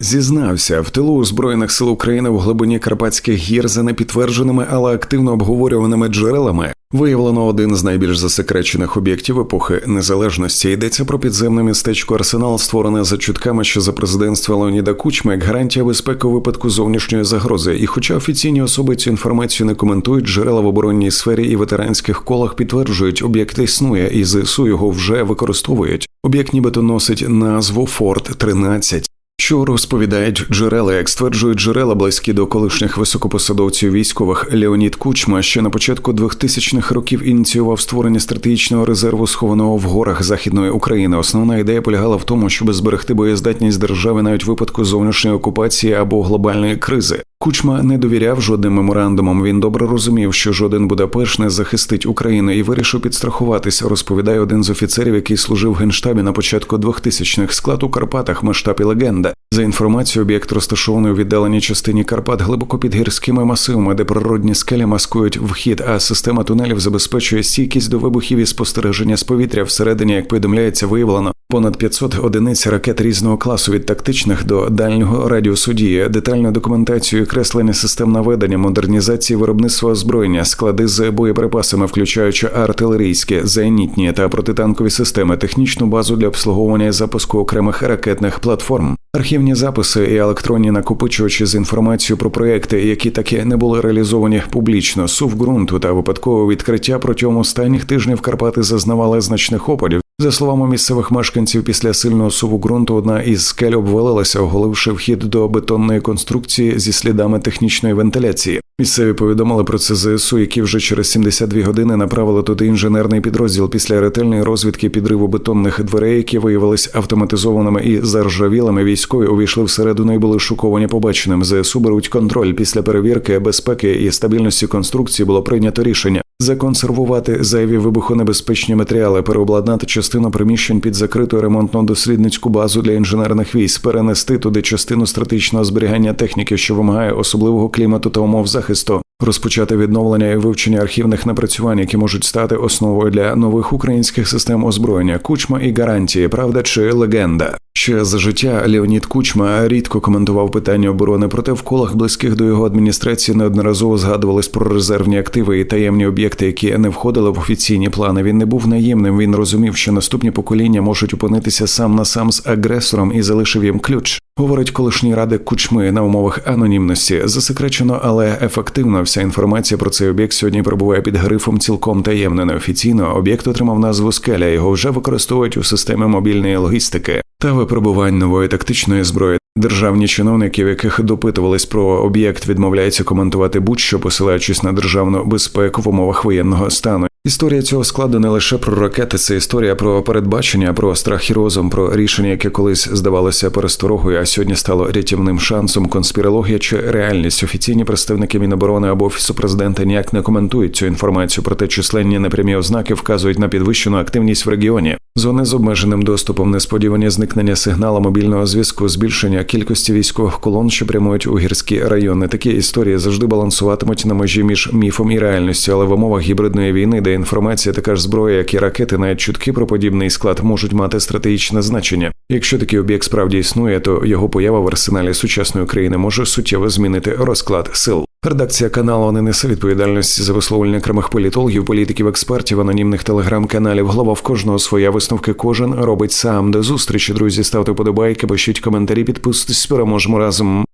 зізнався в тилу збройних сил України в глибині Карпатських гір за непідтвердженими, але активно обговорюваними джерелами. Виявлено один з найбільш засекречених об'єктів епохи незалежності. Йдеться про підземне містечко Арсенал, створене за чутками ще за президентства Леоніда Кучма, як гарантія безпеки у випадку зовнішньої загрози. І, хоча офіційні особи цю інформацію не коментують, джерела в оборонній сфері і ветеранських колах підтверджують, об'єкт існує, і ЗСУ його вже використовують. Об'єкт нібито носить назву Форт 13 що розповідають джерела, як стверджують джерела близькі до колишніх високопосадовців військових Леонід Кучма, ще на початку 2000-х років ініціював створення стратегічного резерву, схованого в горах західної України. Основна ідея полягала в тому, щоб зберегти боєздатність держави навіть в випадку зовнішньої окупації або глобальної кризи. Кучма не довіряв жодним меморандумам. Він добре розумів, що жоден Будапешт не захистить Україну і вирішив підстрахуватись. Розповідає один з офіцерів, який служив в генштабі на початку 2000-х. склад у Карпатах, масштаб і легенда. За інформацією, об'єкт розташований у віддаленій частині Карпат, глибоко під гірськими масивами, де природні скелі маскують вхід, а система тунелів забезпечує стійкість до вибухів і спостереження з повітря. Всередині, як повідомляється, виявлено понад 500 одиниць ракет різного класу від тактичних до дальнього радіусу дії, детальну документацію, креслення систем наведення, модернізації виробництва озброєння, склади з боєприпасами, включаючи артилерійські, зенітні та протитанкові системи, технічну базу для обслуговування і запуску окремих ракетних платформ. Архівні записи і електронні накопичувачі з інформацією про проекти, які таки не були реалізовані публічно, сув ґрунту та випадкове відкриття протягом останніх тижнів Карпати зазнавали значних опадів. За словами місцевих мешканців, після сильного суву ґрунту одна із скель обвалилася, оголивши вхід до бетонної конструкції зі слідами технічної вентиляції. Місцеві повідомили про це ЗСУ, які вже через 72 години направили туди інженерний підрозділ після ретельної розвідки підриву бетонних дверей, які виявились автоматизованими і заржавілими. Військові увійшли всередину і були шоковані побаченим. ЗСУ беруть контроль після перевірки безпеки і стабільності конструкції було прийнято рішення законсервувати зайві вибухонебезпечні матеріали, переобладнати частину приміщень під закриту ремонтно-дослідницьку базу для інженерних військ, перенести туди частину стратегічного зберігання техніки, що вимагає особливого клімату та умов захисту, розпочати відновлення і вивчення архівних напрацювань, які можуть стати основою для нових українських систем озброєння, кучма і гарантії, правда чи легенда. Ще за життя Леонід Кучма рідко коментував питання оборони, проте в колах близьких до його адміністрації неодноразово згадувались про резервні активи і таємні об'єкти, які не входили в офіційні плани. Він не був наємним. Він розумів, що наступні покоління можуть опинитися сам на сам з агресором і залишив їм ключ. Говорить колишній радик кучми на умовах анонімності. Засекречено, але ефективно вся інформація про цей об'єкт сьогодні перебуває під грифом цілком таємно. Неофіційно об'єкт отримав назву скеля. Його вже використовують у системі мобільної логістики та випробувань нової тактичної зброї. Державні чиновники, в яких допитувались про об'єкт, відмовляються коментувати будь-що, посилаючись на державну безпеку в умовах воєнного стану. Історія цього складу не лише про ракети, це історія про передбачення, про страх і розум, про рішення, яке колись здавалося пересторогою, а сьогодні стало рятівним шансом. Конспірологія чи реальність. Офіційні представники Міноборони або офісу президента ніяк не коментують цю інформацію. Проте численні непрямі ознаки вказують на підвищену активність в регіоні. Зони з обмеженим доступом, несподівані зникнення сигналу мобільного зв'язку, збільшення кількості військових колон, що прямують у гірські райони. Такі історії завжди балансуватимуть на межі між міфом і реальністю, але в умовах гібридної війни, де інформація, така ж зброя, як і ракети, навіть чутки про подібний склад можуть мати стратегічне значення. Якщо такий об'єкт справді існує, то його поява в арсеналі сучасної країни може суттєво змінити розклад сил. Редакція каналу не несе відповідальності за висловлення окремих політологів, політиків, експертів, анонімних телеграм-каналів. Голова в кожного своя висновки кожен робить сам. До зустрічі, друзі. Ставте подобайки, пишіть коментарі, підписуйтесь, переможемо разом.